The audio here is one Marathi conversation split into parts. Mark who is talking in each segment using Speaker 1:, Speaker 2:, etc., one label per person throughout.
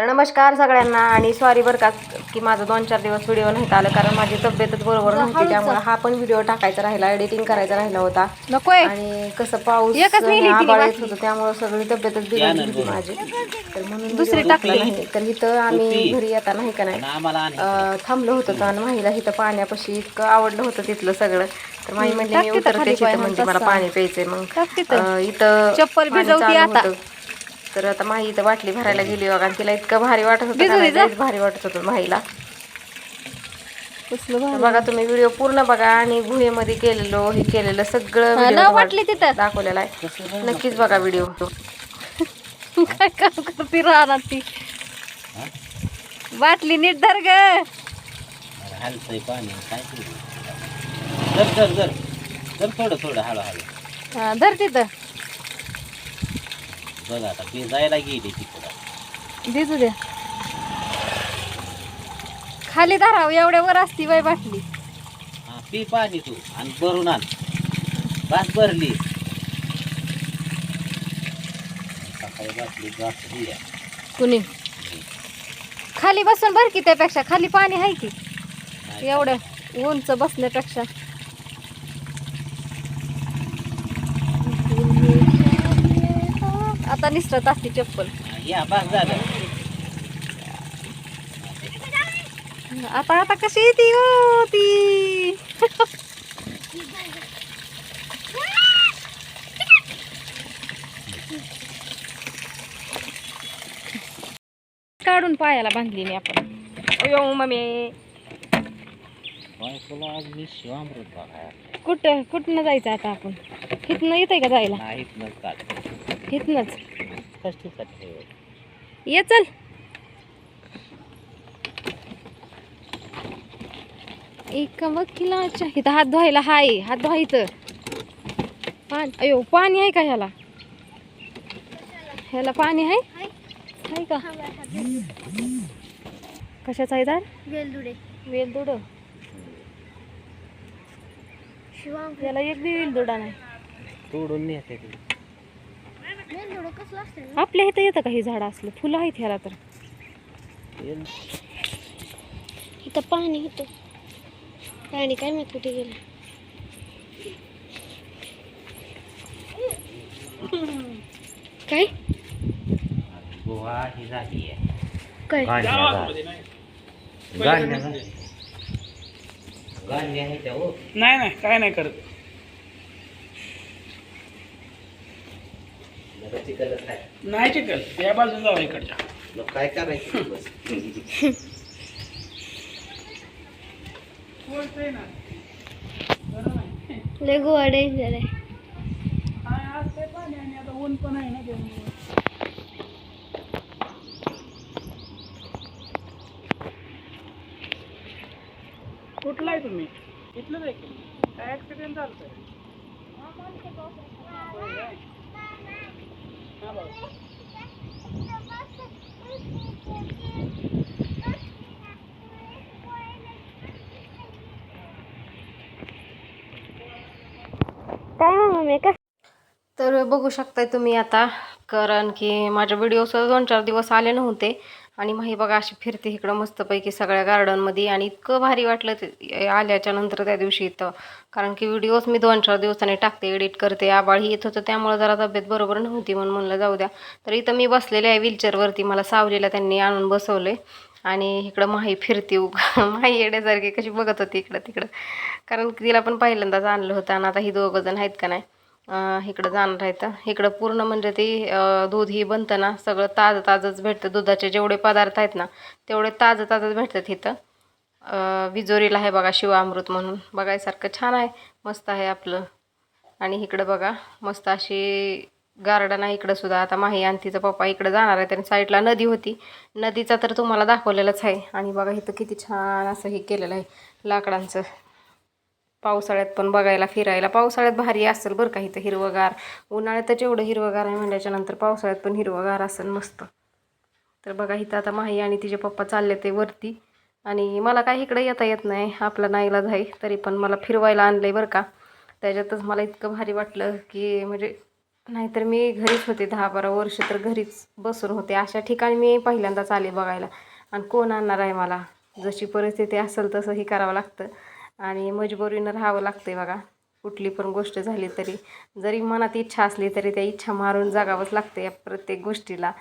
Speaker 1: तर नमस्कार सगळ्यांना आणि सॉरी बरं का की माझं दोन चार दिवस व्हिडिओ नाही आलं कारण माझी तब्येतच बरोबर नव्हती त्यामुळे हा पण व्हिडिओ टाकायचा राहिला एडिटिंग करायचा राहिला होता.
Speaker 2: नकोय.
Speaker 1: आणि कसं पाऊस येत
Speaker 2: बाटली.
Speaker 1: होतं त्यामुळे सगळी तब्येतच बिघडली होती माझी. तर म्हणून
Speaker 2: दुसरी टाकली.
Speaker 1: नाही. तर इथं आम्ही घरी येता नाही का नाही थांबलो होतो तर आणि माहीला इथं पाण्यापाशी इतकं आवडलं होतं तिथलं सगळं. तर माही म्हणली मी उतरते म्हणजे मला. पाणी प्यायचंय. मग इथं
Speaker 2: चप्पल भिजवती आता.
Speaker 1: तर आता माही इथं बाटली भरायला गेली बघा आणि तिला इतकं भारी वाटत होतं भारी वाटत होतं माहीला. बघा तुम्ही व्हिडिओ पूर्ण बघा आणि गुहेमध्ये केलेलो हे केलेलं सगळं
Speaker 2: वाटली तिथं.
Speaker 1: दाखवलेलं आहे. नक्कीच बघा व्हिडिओ.
Speaker 2: काय काम करते राहणार ती? बाटली नीट धर ग.
Speaker 3: हलतंय पाणी काय करू जर जर जर जर थोडं थोडं हळू हळू
Speaker 2: हा, धर तिथं
Speaker 3: बघ आता ती जायला गेली तिकडं.
Speaker 2: दिसू द्या खाली धराव एवढ्या वर असती बाई बाटली.
Speaker 3: हा पी पाणी तू आणि भरून आण. बास भरली. सकाळी बाटली बास दिल्या
Speaker 2: कुणी? खाली बसून भर की त्यापेक्षा. खाली पाणी आहे की. एवढं उंच बसण्यापेक्षा. आता निसरत असते चप्पल.
Speaker 3: हा, या बास झालं.
Speaker 2: आता आता कशी येते हो ती? काढून पायाला बांधली मी आपण. अयो मम्मी.
Speaker 3: बायकोला आज मी शिवामृत बघायला
Speaker 2: कुठं कुठनं जायचं आता आपण? इथनं येतंय का जायला?
Speaker 3: नाहीत
Speaker 2: इथनंच
Speaker 3: कष्टीसाठी
Speaker 2: ये चल. एका वकिलाच्या इथं हात धुवायला हाय हात धुवायचं पाणी अयो पाणी आहे का ह्याला? ह्याला पाणी आहे? आहे का? कशाचं आहे दार?
Speaker 4: वेलदुडे.
Speaker 2: वेलदुड. याला एक बी वेलदुडा नाही.
Speaker 3: तोडून नेते
Speaker 2: आपल्या इथं येतं का हे झाड असलं? फुलं आहेत ह्याला तर.
Speaker 4: इथं पाणी होतं पाणी काय माहीत कुठे गेलं? काय?
Speaker 3: गोवा ही झाली आहे.
Speaker 4: काय?
Speaker 3: गांड्या गांड्या गांड्या आहे त्या हो
Speaker 5: नाही नाही काय नाही करत.
Speaker 3: जरा
Speaker 5: नाही चिकल या बाजूला जावा इकडच्या.
Speaker 3: मग काय करायचं बस.
Speaker 4: लय गोवा डेंजर आहे
Speaker 5: पाणी आणि आता ऊन पण आहे ना कुठला आहे तुम्ही? इथलंच आहे की? काय ऍक्सिडेंट झालं? हा
Speaker 4: कस
Speaker 1: तर बघू शकताय तुम्ही आता कारण की माझ्या व्हिडिओस दोन चार दिवस आले नव्हते. आणि माही बघा अशी फिरते इकडं मस्तपैकी सगळ्या गार्डनमध्ये आणि इतकं भारी वाटलं ते आल्याच्यानंतर त्या दिवशी इथं. कारण की व्हिडिओज मी दोन चार दिवसांनी टाकते एडिट करते आबाळही येत होतं त्यामुळे जरा तब्येत बरोबर नव्हती म्हणून म्हणलं जाऊ द्या. तर इथं मी बसलेले आहे व्हीलचेअरवरती मला सावलीला त्यांनी आणून बसवले आणि इकडं माही फिरते माही येण्यासारखी कशी बघत होती इकडं तिकडं. कारण की तिला पण पहिल्यांदाच आणलं होतं आणि आता ही दोघं जण आहेत का नाही. इकडं जाणार आहेत. इकडं पूर्ण म्हणजे ती दूध ही बनतं ना सगळं ताजं ताजंच भेटतं. दुधाचे जेवढे पदार्थ आहेत ना तेवढे ताजं ताजंच भेटतात इथं. विजोरीला आहे बघा शिवामृत म्हणून. बघायसारखं छान आहे. मस्त आहे आपलं. आणि इकडं बघा मस्त अशी गार्डन आहे इकडं सुद्धा. आता माही आणि तिचा पप्पा इकडं जाणार आहे आणि साईडला नदी होती. नदीचा तर तुम्हाला दाखवलेलाच आहे. आणि बघा इथं किती छान असं हे केलेलं आहे लाकडांचं. पावसाळ्यात पण बघायला फिरायला. पावसाळ्यात भारी असेल बरं का इथं हिरवगार. उन्हाळ्यातच एवढं हिरवगार आहे म्हणल्याच्या नंतर पावसाळ्यात पण हिरवगार असेल मस्त. तर बघा इथं आता माही आणि तिचे पप्पा चालले ते वरती. आणि मला काही इकडे येता येत नाही आपला नाईलाज आहे तरी पण मला फिरवायला आणलं आहे बरं का. त्याच्यातच मला इतकं भारी वाटलं की म्हणजे नाहीतर मी घरीच होते दहा बारा वर्ष तर घरीच बसून होते. अशा ठिकाणी मी पहिल्यांदाच आले बघायला. आणि कोण आणणार आहे मला? जशी परिस्थिती असेल तसंही करावं लागतं. आणि मजबुरीनं राहावं लागतंय बघा. कुठली पण गोष्ट झाली तरी जरी मनात इच्छा असली तरी त्या इच्छा मारून जगावंच लागतं या प्रत्येक गोष्टीला.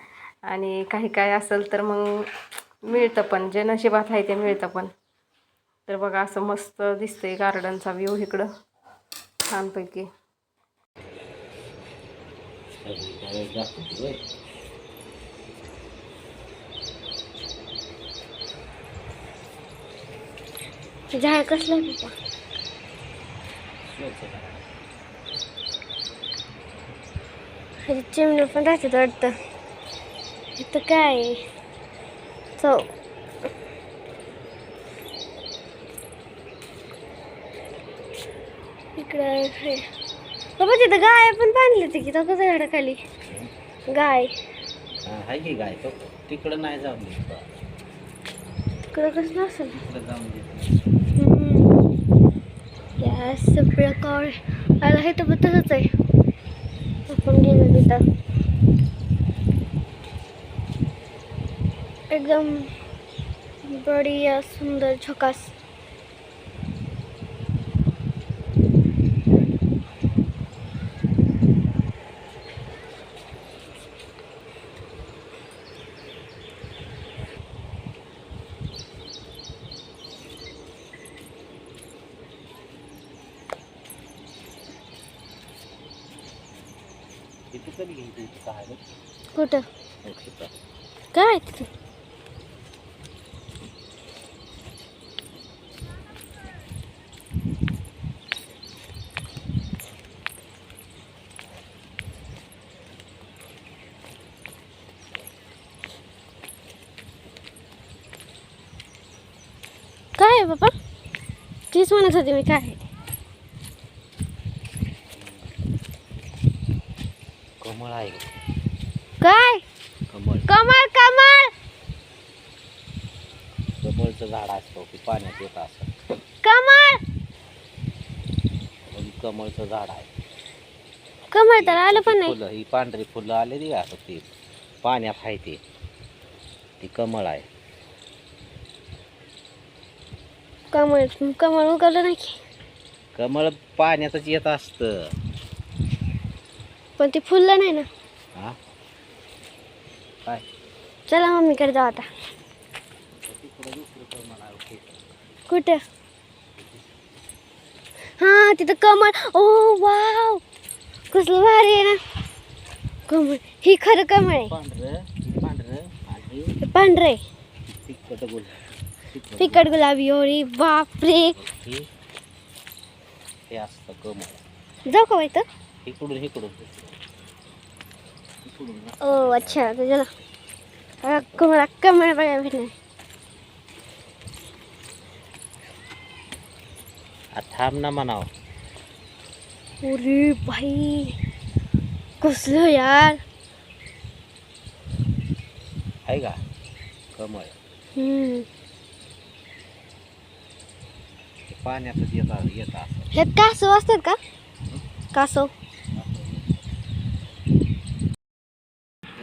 Speaker 1: आणि काही काय असेल तर मग मिळतं पण जे नशिबात आहे ते मिळतं पण. तर बघा असं मस्त दिसतंय गार्डनचा व्ह्यू इकडं. छानपैकी.
Speaker 4: झाड कसलं? आहे चिमणी पण राहतात वाटतं. इथं काय आहे? चव इकडं आहे. बाबा तिथं गाय पण बांधली होती की? तो कसं झाडाखाली. गाय.
Speaker 3: हा, हाय की गाय. तो तिकडं नाही जाऊन.
Speaker 4: तिकडं कसं असेल?
Speaker 3: तिकडं जाऊन देत
Speaker 4: या सगळं कळ आला हे तर तसंच आहे आपण गेलो तिथं एकदम बढिया सुंदर झकास
Speaker 3: तिथं कधी घ्यायचं इथं काय आहे?
Speaker 4: कुठं. काय तिथं काय आहे बाबा? तीच म्हणत होती मी काय आहे ते.
Speaker 3: कमळ आहे
Speaker 4: काय?
Speaker 3: कमळ.
Speaker 4: कमळ कमळ!
Speaker 3: कमळचं झाड असतं की पाण्यात येत असं
Speaker 4: कमळ!
Speaker 3: कमळचं झाड आहे.
Speaker 4: कमळ तर आलं पण नाही.
Speaker 3: फुलं ही पांढरी फुलं आलेली असं ती? पाण्यात आहे ते. ती कमळ आहे.
Speaker 4: कमळ कमळ उगवलं नाही की.
Speaker 3: कमळ पाण्यातच येत असतं.
Speaker 4: पण ते फुललं नाही ना.
Speaker 3: हा? काय?
Speaker 4: चला मम्मीकडे जाऊ आता. कुठं? हा तिथं कमळ. Oh wow. कसलं भारी आहे ना. कमळ. ही खरं कमळ आहे.
Speaker 3: पांढरं पांढरं आणि
Speaker 4: हे पांढरं आहे.
Speaker 3: तिखट गुल तिखट
Speaker 4: फिकट गुलाबी ओळी बापरे.
Speaker 3: हे हे असतं कमळ.
Speaker 4: जाऊ का इथं?
Speaker 3: इकडून इकडून इकडून.
Speaker 4: ओ अच्छा तर चला. आता कमळ कमळ बघायला भेटणार.
Speaker 3: आ, थांब ना म्हणाव.
Speaker 4: अरे भाई कसलं यार?
Speaker 3: आहे का?
Speaker 4: हम्म.
Speaker 3: ते पाण्यातच येत येत असं.
Speaker 4: ह्यात कासव असतात का? कासव.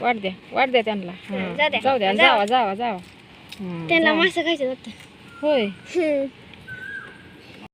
Speaker 2: वाढ द्या वाढ द्या त्यांना हा.
Speaker 4: जाऊ द्या. जावा.
Speaker 2: जावा जावा हं,
Speaker 4: त्यांना. मासे खायचे जातं
Speaker 2: होय.